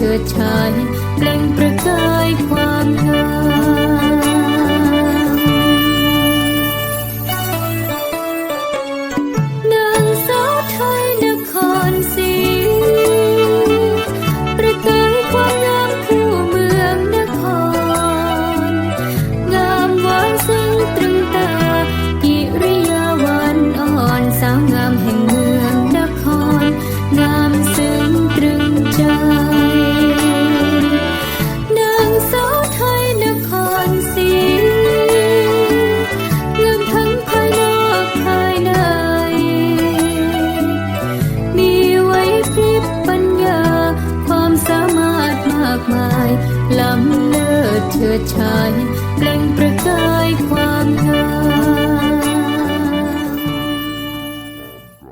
the time. ล้ำเลิศชิดชายเปง